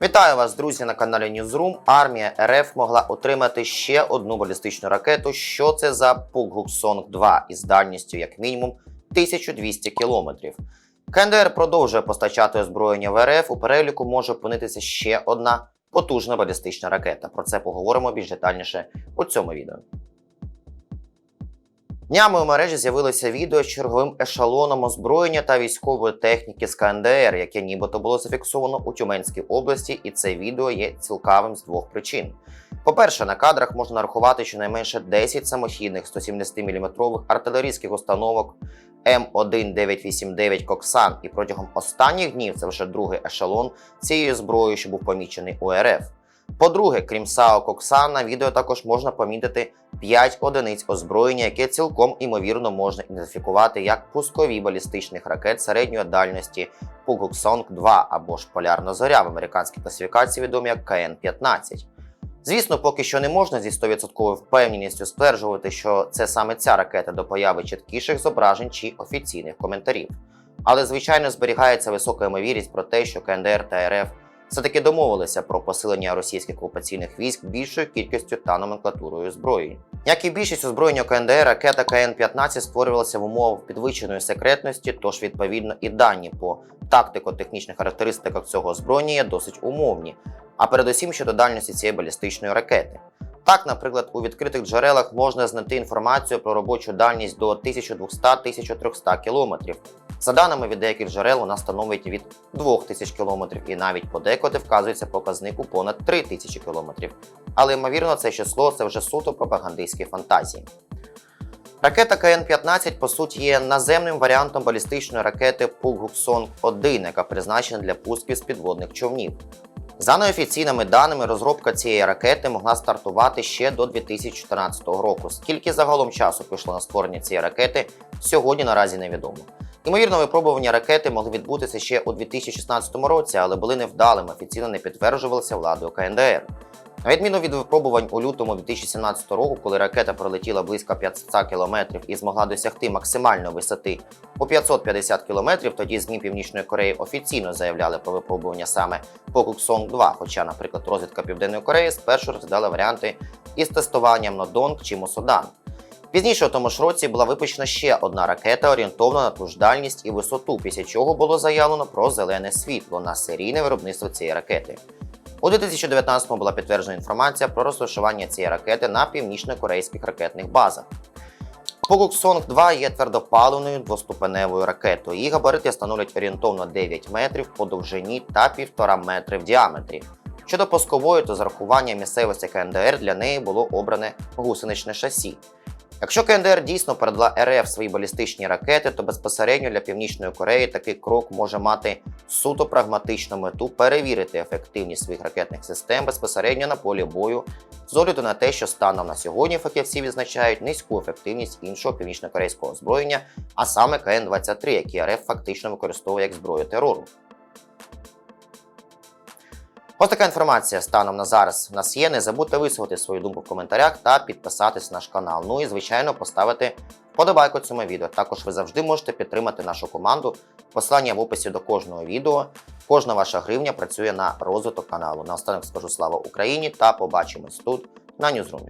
Вітаю вас, друзі, на каналі Newsroom. Армія РФ могла отримати ще одну балістичну ракету. Що це за Пуггуксонг 2 із дальністю як мінімум 1200 кілометрів. КНДР продовжує постачати озброєння в РФ. У переліку може опинитися ще одна потужна балістична ракета. Про це поговоримо більш детальніше у цьому відео. Днями у мережі з'явилося відео з черговим ешелоном озброєння та військової техніки з КНДР, яке нібито було зафіксовано у Тюменській області, і це відео є цілкавим з двох причин. По-перше, на кадрах можна нарахувати щонайменше 10 самохідних 170-мм артилерійських установок М1989 Коксан, і протягом останніх днів це вже другий ешелон цієї зброї, що був помічений у РФ. По-друге, крім САО Коксан, на відео також можна помітити 5 одиниць озброєння, яке цілком імовірно можна ідентифікувати як пускові балістичних ракет середньої дальності Пугуксонг 2 або ж Полярна зоря в американській класифікації відомі як КН-15. Звісно, поки що не можна зі 100% впевненістю стверджувати, що це саме ця ракета до появи чіткіших зображень чи офіційних коментарів. Але, звичайно, зберігається висока ймовірність про те, що КНДР та РФ все-таки домовилися про посилення російських окупаційних військ більшою кількістю та номенклатурою зброї. Як і більшість озброєння КНДР, ракета КН-15 створювалася в умовах підвищеної секретності, тож відповідно і дані по тактико-технічних характеристиках цього озброєння є досить умовні, а передусім щодо дальності цієї балістичної ракети. Так, наприклад, у відкритих джерелах можна знайти інформацію про робочу дальність до 1200-1300 км. За даними від деяких джерел, вона становить від 2000 км і навіть подекуди вказується показник у понад 3000 км. Але ймовірно, це число це вже суто пропагандистські фантазії. Ракета КН-15 по суті є наземним варіантом балістичної ракети Пуггуксонг-1, яка призначена для пусків з підводних човнів. За неофіційними даними, розробка цієї ракети могла стартувати ще до 2014 року. Скільки загалом часу пішло на створення цієї ракети, сьогодні наразі невідомо. Ймовірно, випробування ракети могли відбутися ще у 2016 році, але були невдалими, офіційно не підтверджувалися владою КНДР. На відміну від випробувань у лютому 2017 року, коли ракета пролетіла близько 500 км і змогла досягти максимальної висоти у 550 км, тоді ЗМІ Північної Кореї офіційно заявляли про випробування саме Покуксонг 2 хоча, наприклад, розвідка Південної Кореї спершу розглядала варіанти із тестуванням Нодонг чи Мосодан. Пізніше у тому ж році була випущена ще одна ракета, орієнтована на ту ж дальність і висоту, після чого було заявлено про зелене світло на серійне виробництво цієї ракети. У 2019-му була підтверджена інформація про розташування цієї ракети на північно-корейських ракетних базах. Погуксонг 2 є твердопаливною двоступеневою ракетою. Її габарити становлять орієнтовно 9 метрів по довжині та 1,5 метри в діаметрі. Щодо пускової, то з рахування місцевості КНДР для неї було обране гусеничне шасі. Якщо КНДР дійсно передала РФ свої балістичні ракети, то безпосередньо для Північної Кореї такий крок може мати суто прагматичну мету перевірити ефективність своїх ракетних систем безпосередньо на полі бою, з огляду на те, що станом на сьогодні фахівці відзначають низьку ефективність іншого північно-корейського озброєння, а саме КН-23, який РФ фактично використовує як зброю терору. Ось така інформація станом на зараз в нас є. Не забудьте висловити свою думку в коментарях та підписатись на наш канал. Ну і звичайно поставити вподобайку цьому відео. Також ви завжди можете підтримати нашу команду. Посилання в описі до кожного відео. Кожна ваша гривня працює на розвиток каналу. Наостанок скажу слава Україні та побачимось тут на Ньюзрумі.